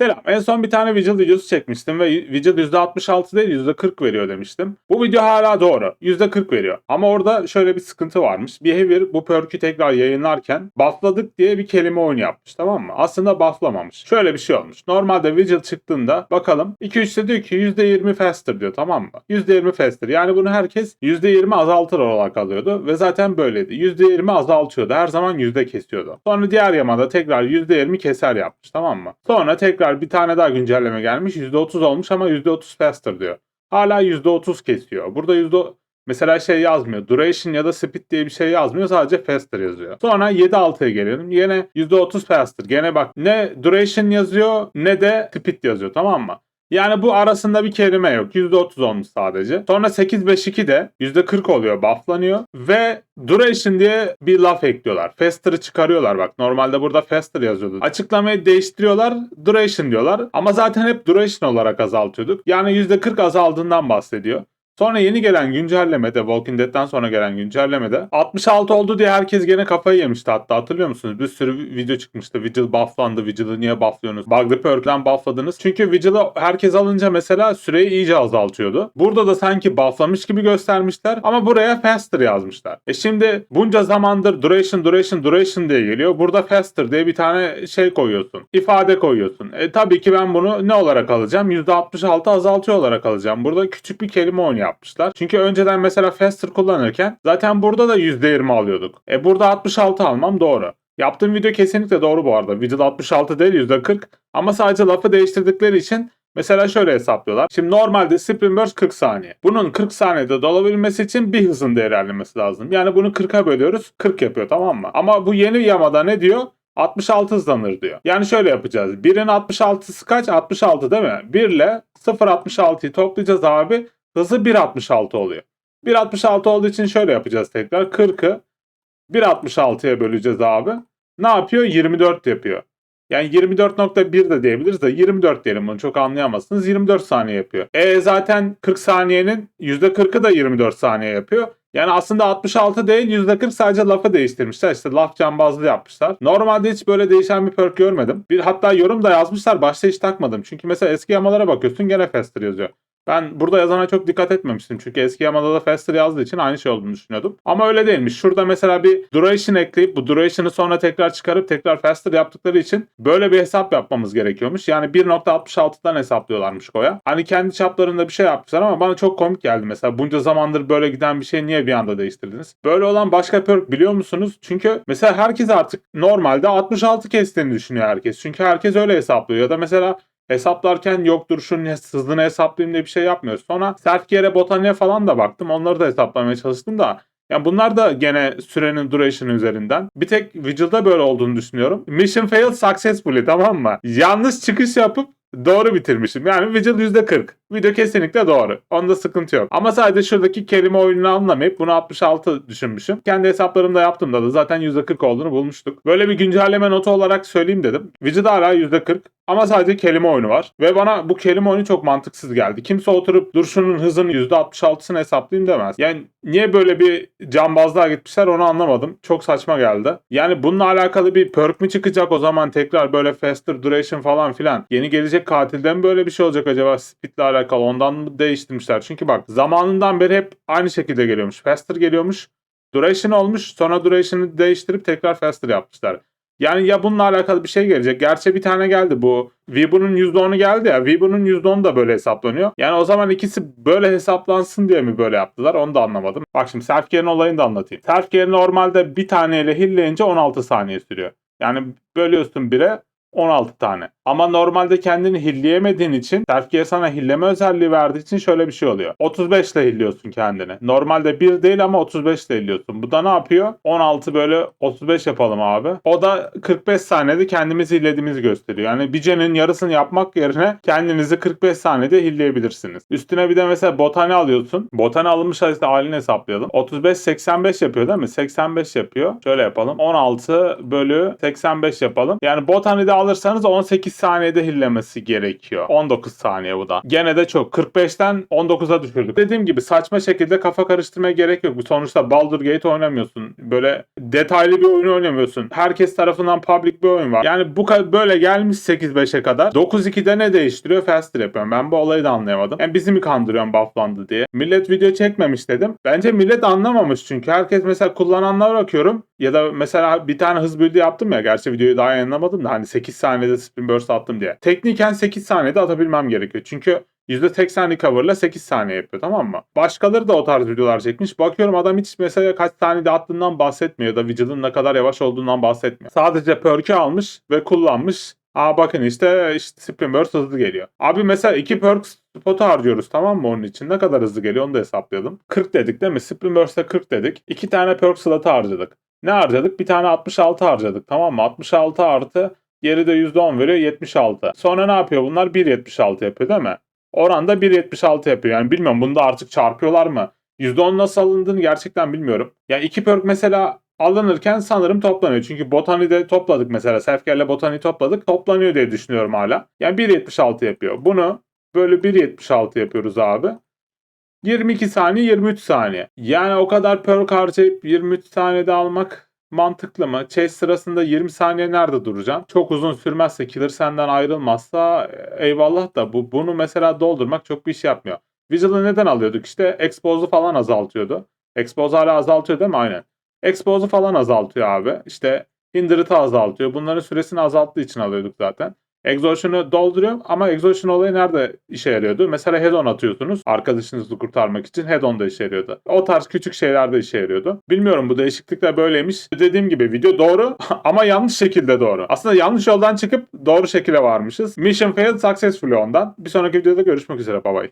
Selam. En son bir tane Vigil videosu çekmiştim ve Vigil %66 değil %40 veriyor demiştim. Bu video hala doğru. %40 veriyor. Ama orada şöyle bir sıkıntı varmış. Behavior bu perk'ü tekrar yayınlarken buffladık diye bir kelime oyunu yapmış tamam mı? Aslında bufflamamış. Şöyle bir şey olmuş. Normalde Vigil çıktığında bakalım 2-3'te diyor ki %20 faster diyor tamam mı? %20 faster. Yani bunu herkes %20 azaltır olarak alıyordu ve zaten böyleydi. %20 azaltıyordu. Her zaman yüzde kesiyordu. Sonra diğer yamada tekrar %20 keser yapmış tamam mı? Sonra tekrar bir tane daha güncelleme gelmiş. %30 olmuş ama %30 faster diyor. Hala %30 kesiyor. Burada yüzde Mesela şey yazmıyor. Duration ya da speed diye bir şey yazmıyor. Sadece faster yazıyor. Sonra 7.6'ya gelelim. Yine %30 faster. Gene bak ne duration yazıyor ne de speed yazıyor tamam mı? Yani bu arasında bir kelime yok. %30 olmuş sadece. Sonra 852 de %40 oluyor, bufflanıyor. Ve duration diye bir laf ekliyorlar. Faster'ı çıkarıyorlar bak. Normalde burada faster yazıyordu. Açıklamayı değiştiriyorlar, duration diyorlar. Ama zaten hep duration olarak azaltıyorduk. Yani %40 azaldığından bahsediyor. Sonra yeni gelen güncellemede, Walking Dead'den sonra gelen güncellemede 66 oldu diye herkes gene kafayı yemişti hatta hatırlıyor musunuz? Bir sürü video çıkmıştı. Vigil bufflandı. Vigil'ı niye bufflıyorsunuz? Bug'lı perk'len buffladınız. Çünkü Vigil'ı herkes alınca mesela süreyi iyice azaltıyordu. Burada da sanki bufflamış gibi göstermişler ama buraya faster yazmışlar. E şimdi bunca zamandır duration, duration, duration diye geliyor. Burada faster diye bir tane şey koyuyorsun. ifade koyuyorsun. E tabii ki ben bunu ne olarak alacağım? %66 azaltıyor olarak alacağım. Burada küçük bir kelime oynuyor yapmışlar. Çünkü önceden mesela Faster kullanırken zaten burada da %20 alıyorduk. E burada 66 almam doğru. Yaptığım video kesinlikle doğru bu arada. Video 66 değil %40 ama sadece lafı değiştirdikleri için Mesela şöyle hesaplıyorlar. Şimdi normalde sprint burst 40 saniye. Bunun 40 saniyede dolabilmesi için bir hızın değerlenmesi lazım. Yani bunu 40'a bölüyoruz. 40 yapıyor tamam mı? Ama bu yeni yamada ne diyor? 66 hızlanır diyor. Yani şöyle yapacağız. 1'in 66'sı kaç? 66 değil mi? 1 ile 0.66'yı toplayacağız abi. Hızı 1.66 oluyor. 1.66 olduğu için şöyle yapacağız tekrar. 40'ı 1.66'ya böleceğiz abi. Ne yapıyor? 24 yapıyor. Yani 24.1 de diyebiliriz de 24 diyelim bunu çok anlayamazsınız. 24 saniye yapıyor. E zaten 40 saniyenin %40'ı da 24 saniye yapıyor. Yani aslında 66 değil %40 sadece lafı değiştirmişler. İşte laf cambazlığı yapmışlar. Normalde hiç böyle değişen bir perk görmedim. Bir hatta yorum da yazmışlar. Başta hiç takmadım. Çünkü mesela eski yamalara bakıyorsun gene faster yazıyor. Ben burada yazana çok dikkat etmemiştim. Çünkü eski Yamada da Faster yazdığı için aynı şey olduğunu düşünüyordum. Ama öyle değilmiş. Şurada mesela bir duration ekleyip bu duration'ı sonra tekrar çıkarıp tekrar Faster yaptıkları için böyle bir hesap yapmamız gerekiyormuş. Yani 1.66'dan hesaplıyorlarmış koya. Hani kendi çaplarında bir şey yapmışlar ama bana çok komik geldi mesela. Bunca zamandır böyle giden bir şey niye bir anda değiştirdiniz? Böyle olan başka perk biliyor musunuz? Çünkü mesela herkes artık normalde 66 kestiğini düşünüyor herkes. Çünkü herkes öyle hesaplıyor. Ya da mesela Hesaplarken yoktur şunun hızını hesaplayayım diye bir şey yapmıyoruz. Sonra Selfcare'e botaniğe falan da baktım. Onları da hesaplamaya çalıştım da yani bunlar da gene sürenin duration üzerinden. Bir tek Vigil'da böyle olduğunu düşünüyorum. Mission failed successfully tamam mı? Yanlış çıkış yapıp doğru bitirmişim. Yani Vigil %40. Video kesinlikle doğru. Onda sıkıntı yok. Ama sadece şuradaki kelime oyununu anlamayıp bunu 66 düşünmüşüm. Kendi hesaplarımda yaptığımda da zaten %40 olduğunu bulmuştuk. Böyle bir güncelleme notu olarak söyleyeyim dedim. Vigil hala %40. Ama sadece kelime oyunu var. Ve bana bu kelime oyunu çok mantıksız geldi. Kimse oturup duruşunun hızının %66'sını hesaplayayım demez. Yani niye böyle bir cambazlığa gitmişler onu anlamadım. Çok saçma geldi. Yani bununla alakalı bir perk mi çıkacak o zaman tekrar böyle faster duration falan filan. Yeni gelecek katilden böyle bir şey olacak acaba speedle alakalı ondan mı değiştirmişler? Çünkü bak zamanından beri hep aynı şekilde geliyormuş. Faster geliyormuş. Duration olmuş sonra duration'ı değiştirip tekrar faster yapmışlar. Yani ya bununla alakalı bir şey gelecek. Gerçi bir tane geldi bu. Vibo'nun %10'u geldi ya. Vibo'nun %10'u da böyle hesaplanıyor. Yani o zaman ikisi böyle hesaplansın diye mi böyle yaptılar onu da anlamadım. Bak şimdi Selfcare'in olayını da anlatayım. Selfcare normalde bir taneyle hilleyince 16 saniye sürüyor. Yani bölüyorsun 1'e 16 tane. Ama normalde kendini hilleyemediğin için Selfcare sana hilleme özelliği verdiği için şöyle bir şey oluyor. 35 ile hilliyorsun kendini. Normalde 1 değil ama 35 ile hilliyorsun. Bu da ne yapıyor? 16 böyle 35 yapalım abi. O da 45 saniyede kendimizi hillediğimizi gösteriyor. Yani bir cenin yarısını yapmak yerine kendinizi 45 saniyede hilleyebilirsiniz. Üstüne bir de mesela botani alıyorsun. Botani alınmış halini hesaplayalım. 35 85 yapıyor değil mi? 85 yapıyor. Şöyle yapalım. 16 bölü 85 yapalım. Yani botani de alırsanız 18 8 saniyede hillemesi gerekiyor. 19 saniye bu da. Gene de çok. 45'ten 19'a düşürdük. Dediğim gibi saçma şekilde kafa karıştırmaya gerek yok. Bu sonuçta Baldur Gate oynamıyorsun. Böyle detaylı bir oyun oynamıyorsun. Herkes tarafından public bir oyun var. Yani bu böyle gelmiş 8-5'e kadar. 9-2'de ne değiştiriyor? Faster yapıyorum. Ben bu olayı da anlayamadım. Yani bizi mi kandırıyorsun bufflandı diye. Millet video çekmemiş dedim. Bence millet anlamamış çünkü. Herkes mesela kullananlara bakıyorum. Ya da mesela bir tane hız build'i yaptım ya. Gerçi videoyu daha yayınlamadım da hani 8 saniyede spin burst attım diye. Tekniken 8 saniyede atabilmem gerekiyor. Çünkü %80 recover'la 8 saniye yapıyor tamam mı? Başkaları da o tarz videolar çekmiş. Bakıyorum adam hiç mesela kaç saniyede attığından bahsetmiyor da Vigil'ın ne kadar yavaş olduğundan bahsetmiyor. Sadece perk'ü almış ve kullanmış. Aa bakın işte, işte Spin Burst hızlı geliyor. Abi mesela 2 perk spotu harcıyoruz tamam mı onun için? Ne kadar hızlı geliyor onu da hesapladım. 40 dedik değil mi? Spin Burst'e 40 dedik. 2 tane perk slot'ı harcadık. Ne harcadık? Bir tane 66 harcadık tamam mı? 66 artı Geri de %10 veriyor 76. Sonra ne yapıyor bunlar? 1.76 yapıyor değil mi? Oranda 1.76 yapıyor. Yani bilmiyorum bunu artık çarpıyorlar mı? %10 nasıl alındığını gerçekten bilmiyorum. Ya yani iki perk mesela alınırken sanırım toplanıyor. Çünkü botani de topladık mesela. Selfcare'le botani topladık. Toplanıyor diye düşünüyorum hala. Yani 1.76 yapıyor. Bunu böyle 1.76 yapıyoruz abi. 22 saniye 23 saniye. Yani o kadar perk harcayıp 23 saniyede almak mantıklı mı? Chase sırasında 20 saniye nerede duracaksın? Çok uzun sürmezse killer senden ayrılmazsa e, eyvallah da bu bunu mesela doldurmak çok bir iş yapmıyor. Vigil'ı neden alıyorduk? İşte Expose'u falan azaltıyordu. Expose hala azaltıyor değil mi? Aynen. Expose'u falan azaltıyor abi. İşte Hindered'ı azaltıyor. Bunların süresini azalttığı için alıyorduk zaten. Exhaustion'u dolduruyor ama Exhaustion olayı nerede işe yarıyordu? Mesela head-on atıyorsunuz arkadaşınızı kurtarmak için head-on da işe yarıyordu. O tarz küçük şeyler de işe yarıyordu. Bilmiyorum bu değişiklik de böyleymiş. Dediğim gibi video doğru ama yanlış şekilde doğru. Aslında yanlış yoldan çıkıp doğru şekilde varmışız. Mission failed successfully ondan. Bir sonraki videoda görüşmek üzere. Bye bye.